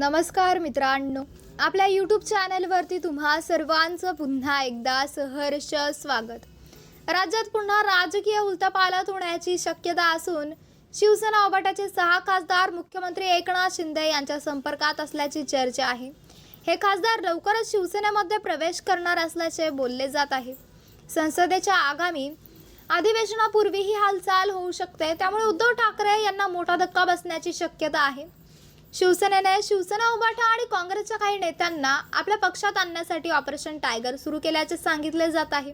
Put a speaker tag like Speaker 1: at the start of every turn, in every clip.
Speaker 1: नमस्कार मित्रांनो आपल्या यूट्यूब चॅनलवरती तुम्हा सर्वांचं पुन्हा एकदा सहर्ष स्वागत. राज्यात पुन्हा राजकीय उलतापालत होण्याची शक्यता असून शिवसेना उभाटाचे सहा खासदार मुख्यमंत्री एकनाथ शिंदे यांच्या संपर्कात असल्याची चर्चा आहे. हे खासदार लवकरच शिवसेनेमध्ये प्रवेश करणार असल्याचे बोलले जात आहे. संसदेच्या आगामी अधिवेशनापूर्वी ही हालचाल होऊ शकते त्यामुळे उद्धव ठाकरे यांना मोठा धक्का बसण्याची शक्यता आहे. शिवसेनेने शिवसेना उभाटा आणि काँग्रेसच्या काही नेत्यांना आपल्या पक्षात आणण्यासाठी ऑपरेशन टायगर सुरू केल्याचे सांगितले जात आहे.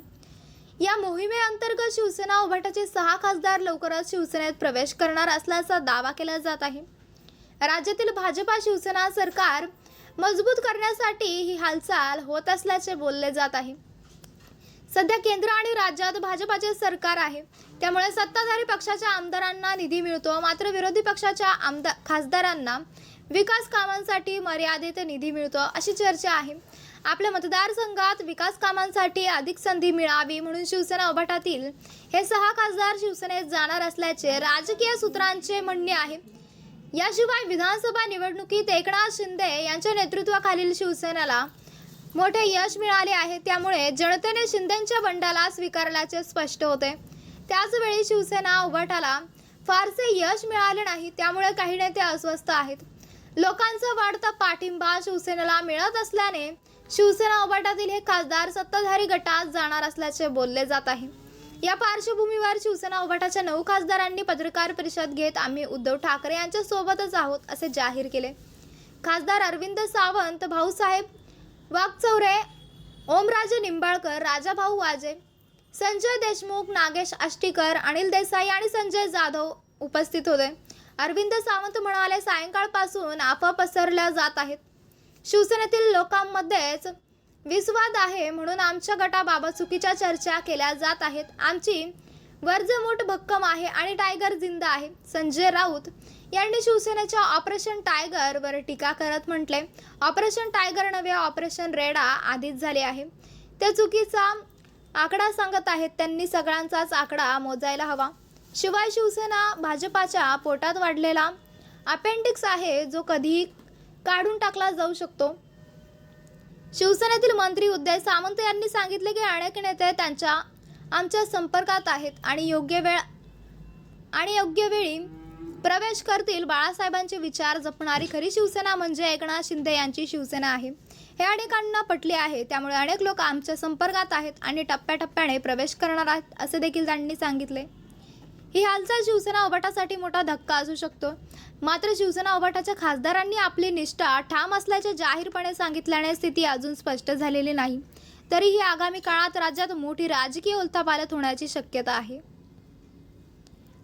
Speaker 1: या मोहिमेअंतर्गत शिवसेना उभाटाचे सहा खासदार लवकरच शिवसेनेत प्रवेश करणार असल्याचा दावा केला जात आहे. राज्यातील भाजपा शिवसेना सरकार मजबूत करण्यासाठी ही हालचाल होत असल्याचे बोलले जात आहे. सध्या केंद्र आणि राज्यात भाजपाचे सरकार आहे. त्यामुळे सत्ताधारी पक्षाच्या आमदारांना निधी मिळतो. मात्र विरोधी पक्षाच्या आमदार खासदारांना विकास कामांसाठी मर्यादित निधी मिळतो अशी चर्चा आहे. आपल्या मतदारसंघात विकास कामांसाठी अधिक संधी मिळावी म्हणून शिवसेना उभाटातील हे सहा खासदार शिवसेनेत जाणार असल्याचे राजकीय सूत्रांचे म्हणणे आहे. याशिवाय विधानसभा निवडणुकीत एकनाथ शिंदे यांच्या नेतृत्वाखालील शिवसेनेला मोठे यश मिळाले आहे त्यामुळे जनतेने शिंदेच्या बंडाला स्वीकारल्याचे स्पष्ट होते. त्याचवेळी शिवसेना उभाटाला फारसे यश मिळाले नाही त्यामुळे काही नेते अस्वस्थ आहेत. लोकांचा वाढता पाठिंबा शिवसेनेला मिळत असल्याने शिवसेना उभाटातील हे खासदार सत्ताधारी गटात जाणार असल्याचे बोलले जात आहे. या पार्श्वभूमीवर शिवसेना उभाटाच्या नऊ खासदारांनी पत्रकार परिषद घेत आम्ही उद्धव ठाकरे यांच्या सोबतच आहोत असे जाहीर केले. खासदार अरविंद सावंत भाऊसाहेब ओमराजे निंबाळकर राजाभाऊ वाजे संजय देशमुख नागेश आष्टीकर अनिल देसाई आणि संजय जाधव उपस्थित होते. अरविंद सावंत म्हणाले सायंकाळपासून अफवा पसरल्या जात आहेत. शिवसेनेतील लोकांमध्येच विस्वाद आहे म्हणून आमच्या गटाबाबत चुकीच्या चर्चा केल्या जात आहेत. आमची वर्जमूट भक्कम आहे आणि टायगर जिंदा आहे. संजय राऊत यांनी शिवसेनेच्या ऑपरेशन टायगर वर टीका करत म्हटले ऑपरेशन टायगर नव्हे ऑपरेशन रेडा आधीच झाले आहे. ते चुकीचा आकडा सांगत आहेत त्यांनी सगळ्यांचाच आकडा मोजायला हवा. शिवाय शिवसेना भाजपाच्या पोटात वाढलेला अपेंडिक्स आहे जो कधीही काढून टाकला जाऊ शकतो. शिवसेनेतील मंत्री उदय सामंत यांनी सांगितले की अनेक नेते त्यांच्या आमच्या संपर्कात आहेत आणि योग्य वेळ आणि योग्य वेळी प्रवेश करतील बाळासाहेबांचे विचार जपणारी खरी शिवसेना म्हणजे एकनाथ शिंदे यांची शिवसेना आहे. हे अनेकांना पटले आहे त्यामुळे अनेक लोक आमच्या संपर्कात आहेत आणि टप्प्याटप्प्याने प्रवेश करणार आहेत असे देखील त्यांनी सांगितले. ही हालचाल शिवसेना उभाटासाठी मोठा धक्का असू शकतो. मात्र शिवसेना उभाटाच्या खासदारांनी आपली निष्ठा ठाम असल्याचे जाहीरपणे सांगितल्याने स्थिती अजून स्पष्ट झालेली नाही. तरीही आगामी काळात राज्यात मोठी राजकीय उलथापालथ होण्याची शक्यता आहे.